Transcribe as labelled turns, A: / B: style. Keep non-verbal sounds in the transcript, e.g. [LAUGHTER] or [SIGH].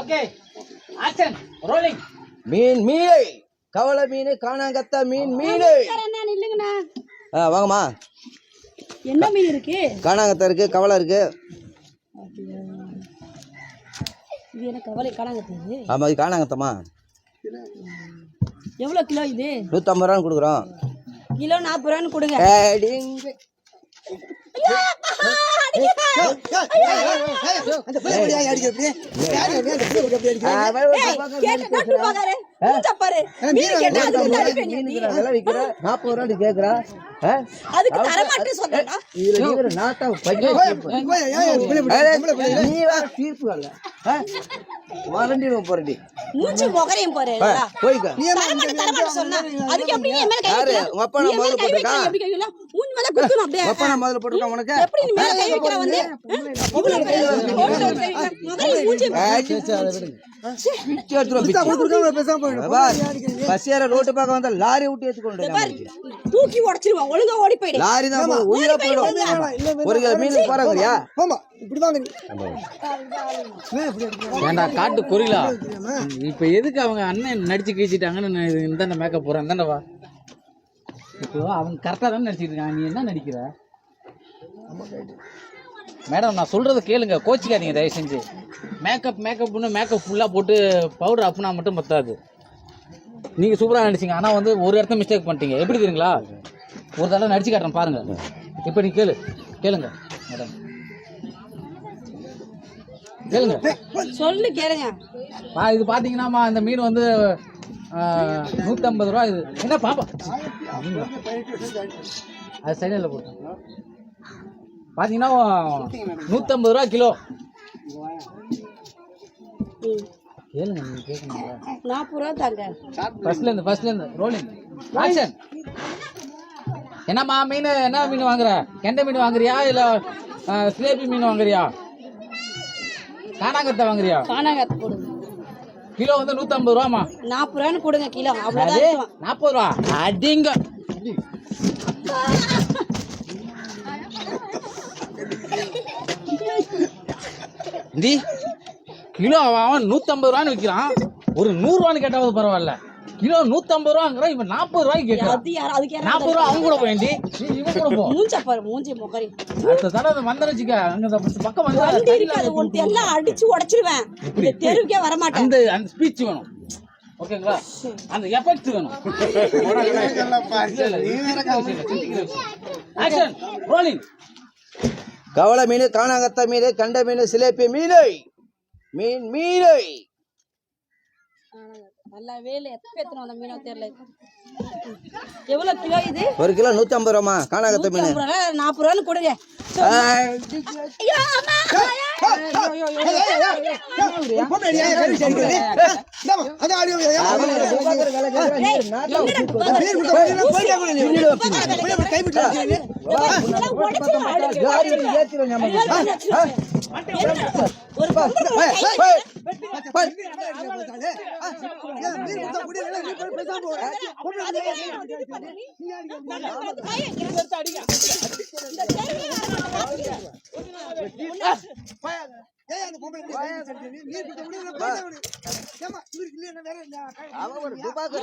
A: Okay action rolling
B: மீன் மீனை. கவலை மீன் காணாங்கத்தா மீன் மீன்.
C: என்ன நில்லுங்கண்ணா.
B: ஆ வாங்கம்மா.
C: என்ன மீன் இருக்கு?
B: காணாங்கத்தா இருக்கு கவலை இருக்கு.
C: இது என்ன கவலை காணாங்கத்தது
B: ஆமாம் இது காணாங்கத்தம்மா.
C: எவ்வளோ கிலோ இது?
B: நூற்றம்பது ரூபான்னு கொடுக்குறோம்.
C: கிலோ நாற்பது ரூபான்னு கொடுங்க.
B: நாற்பது
C: அதுக்கு
B: நாட்டா பையன் நீ வேற தீர்ப்பு வரல மறண்டிடுவோம் போறடி
C: மூஞ்சி முகரையும் போறேன்
B: போய்க்க.
C: தரமாட்டேன் தரமாட்டேன் சொன்னா. அதுக்கு எப்படி நீ மேல கை
B: யாரு? அப்பா நான்
C: நீ
B: முதல்ல?
C: மூஞ்சி மேல குத்தணும் அப்படியே.
B: அப்பா நான் முதல்ல உனக்கு.
C: எப்படி நீ மேல கை வைக்கிற வந்து இவ்வளவு பெரிய ஓட்டை கை வைக்கிற. முதல்ல மூஞ்சி
B: பிச்சு எடுத்துருவோம் பஸ் ஏற ரோட்டு பார்க்க வந்தா லாரி விட்டு ஏற்றுக்கொண்டு
C: தூக்கி உடைச்சிருவான் ஒழுங்கா ஓடி போயிடு.
B: லாரி தான். உயிரை போயிடும். ஒரு கிலோ மீன் போறாங்கறியா
A: ஏண்டா காட்டு குறிலா இப்ப எதுக்கு அவங்க அண்ணன் நடிச்சு கழிச்சிட்டாங்கன்னு இந்த மேக்கப் போறேன் தானே வா. இப்போ அவங்க கரெக்டா தானே நடிச்சிட்டு இருக்காங்க. நீ என்ன நடிக்கிற? மேடம் நான் சொல்றத கேளுங்க. கோச்சிக்காதீங்க தயவு செஞ்சு மேக்கப் மேக்கப்னு மேக்கப் ஃபுல்லாக போட்டு பவுடர் அப்புனா மட்டும் பத்தாது. நீங்கள் சூப்பராக நடிச்சீங்க. ஆனால் வந்து ஒரு இடத்த மிஸ்டேக் பண்ணிட்டீங்க. எப்படி தெரியுங்களா? ஒரு தடவை நடிச்சு காட்டுறேன் பாருங்க. இப்போ நீ கேளு. கேளுங்க மேடம் கேளுங்க.
C: சொல்லு கேளுங்க.
A: இது பார்த்தீங்கன்னாம்மா இந்த மீன் வந்து நூற்றம்பது ரூபா இது. என்ன பாப்பா? அது சைடில் போட்டு. பார்த்தீங்கன்னா நூற்றம்பது ரூபா கிலோ. கேளுங்க நீங்கள் கேட்கணுங்களா
C: நாற்பது ரூபா தாங்க.
A: ஃபர்ஸ்ட்லேருந்து ஃபர்ஸ்ட்லேருந்து ரோலிங் ஆக்ஷன் என்னம்மா மீன் என்ன மீன் வாங்குற? கெண்டை மீன் வாங்குறியா இல்லை சிலேபி மீன் வாங்குறியா? காணாங்கத்தை வாங்குறியா?
C: காணாங்கத்தை
A: கிலோ வந்து நூற்றம்பது ரூபாம்மா.
C: நாற்பது ரூபான்னு கொடுங்க கிலோ. அவ்வளோதான்
A: நாற்பது ரூபா. அடிங்க. டி கிலோ அவன் அவன் நூற்றம்பது ரூபான்னு விற்கிறான் ஒரு நூறுரூவான்னு கேட்டாவது பரவாயில்ல. கிலோ நூற்றம்பது ரூபாங்கிறான் இவன் நாற்பது ரூபாய்க்கு கேட்குறான்.
C: அது
A: நாற்பது ரூபா அவங்க கூட நீ இவன் கூட போ.
C: மூஞ்ச பாரு மூஞ்சி
A: அடுத்த தடவை வந்தேன்னு வச்சுக்க. அங்க இந்த பக்கம் வந்து
C: வண்டி இருக்காது ஒருத்தி எல்லாம் அடிச்சு உடைச்சிருவேன். இந்த தெருவுக்கே வர மாட்டேன்
A: அந்த அந்த ஸ்பீச் வேணும். ஓகேங்களா? அந்த எஃபெக்ட் வேணும். ஆக்ஷன் ரோலிங்
B: கவலை மீன் காணாங்கத்தா மீன் கண்ட மீன் சிலேப்பி மீனை. மீன் மீனை. ஒரு கிலோ நூற்றி ஐம்பது ரூபாம்மா காணாங்கத்த மீன்.
C: நாற்பது ரூபான்னு கொடுங்க. [LAUGHS] ஐயோ,
B: அவன் ஒரு துபாக்கு